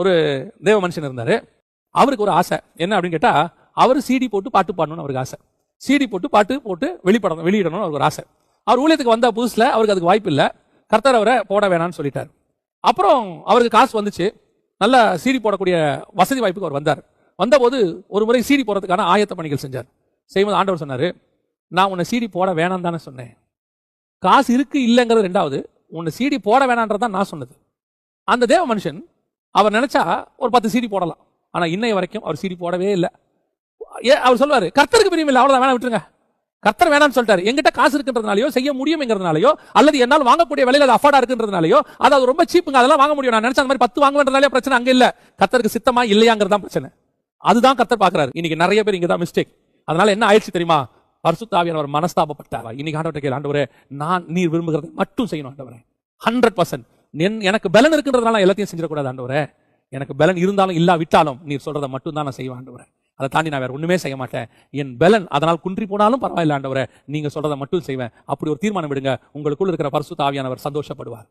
ஒரு தேவ மனுஷன் இருந்தார். அவருக்கு ஒரு ஆசை. என்ன அப்படின்னு கேட்டால் அவர் சிடி போட்டு பாட்டு பாடணும்னு அவருக்கு ஆசை. சிடி போட்டு பாட்டு போட்டு வெளிப்படணும் வெளியிடணும்னு அவருக்கு ஒரு ஆசை. அவர் ஊழியத்துக்கு வந்த புதுசில் அவருக்கு அதுக்கு வாய்ப்பு இல்லை. கர்த்தர் அவரை போட வேணாம்னு சொல்லிட்டார். அப்புறம் அவருக்கு காசு வந்துச்சு. நல்ல சீடி போடக்கூடிய வசதி வாய்ப்புக்கு அவர் வந்தார். வந்தபோது ஒரு முறை சீடி போடுறதுக்கான ஆயத்த பணிகள் செஞ்சார். செய்யும்போது ஆண்டவர் சொன்னார் நான் உன்னை சீடி போட வேணாம் தானே சொன்னேன். காசு இருக்கு இல்லைங்கிறது ரெண்டாவது. உன்னை சீடி போட வேணான்றது தான் நான் சொன்னது. அந்த தேவ மனுஷன் அவர் நினைச்சா ஒரு பத்து சீடி போடலாம். ஆனால் இன்னைய வரைக்கும் அவர் சீடி போடவே இல்லை. ஏ அவர் சொல்வார் கர்த்தருக்கு பிரியம் இல்லை அவ்வளோதான் வேணாம் விட்டுருங்க. கர்த்தர் வேணாம்னு சொல்லிட்டாரு. எங்கிட்ட காசு இருக்குன்றதுனாலயோ செய்ய முடியுங்கிறதுனாலயோ அல்லது என்னால் வாங்கக்கூடிய விலையில அது அஃபோர்டா இருக்குன்றதுனாலயோ அது அது ரொம்ப சீப்புங்க அதெல்லாம் வாங்க முடியும். நான் நினைச்ச அந்த மாதிரி பத்து வாங்குவேன்றதாலே பிரச்சனை அங்கே இல்லை. கர்த்தருக்கு சித்தமா இல்லையாங்கிறது தான் பிரச்சனை. அதுதான் கர்த்தர் பாக்குறாரு. இன்னைக்கு நிறைய பேர் இங்கே தான் மிஸ்டேக் அதனால என்ன ஆயிடுச்சு தெரியுமா? பரிசுத்தாவியானவர் மனஸ்தாபப்பட்டார்? இன்னைக்கு ஆண்டவர்கிட்ட கேள் ஆண்டவரே நான் நீர் விரும்புகிறத மட்டும் செய்யணும் ஆண்டவரே. ஹண்ட்ரட் பர்சன்ட் எனக்கு பலன் இருக்குன்றதுனால எல்லாத்தையும் செஞ்சிடக்கூடாது ஆண்டவரே. எனக்கு பலன் இருந்தாலும் இல்லா விட்டாலும் நீர் சொல்றதை மட்டும் தான் நான் செய்வேன் ஆண்டவரே. அதை தாண்டி நான் வேற ஒண்ணுமே செய்ய மாட்டேன். என் பலன் அதனால் குன்றி போனாலும் பரவாயில்ல ஆண்டவரே. நீங்க சொல்றதை மட்டும் செய்வேன். அப்படி ஒரு தீர்மானம் விடுங்க. உங்களுக்குள்ள இருக்கிற பரிசு தாவியானவர் சந்தோஷப்படுவார்.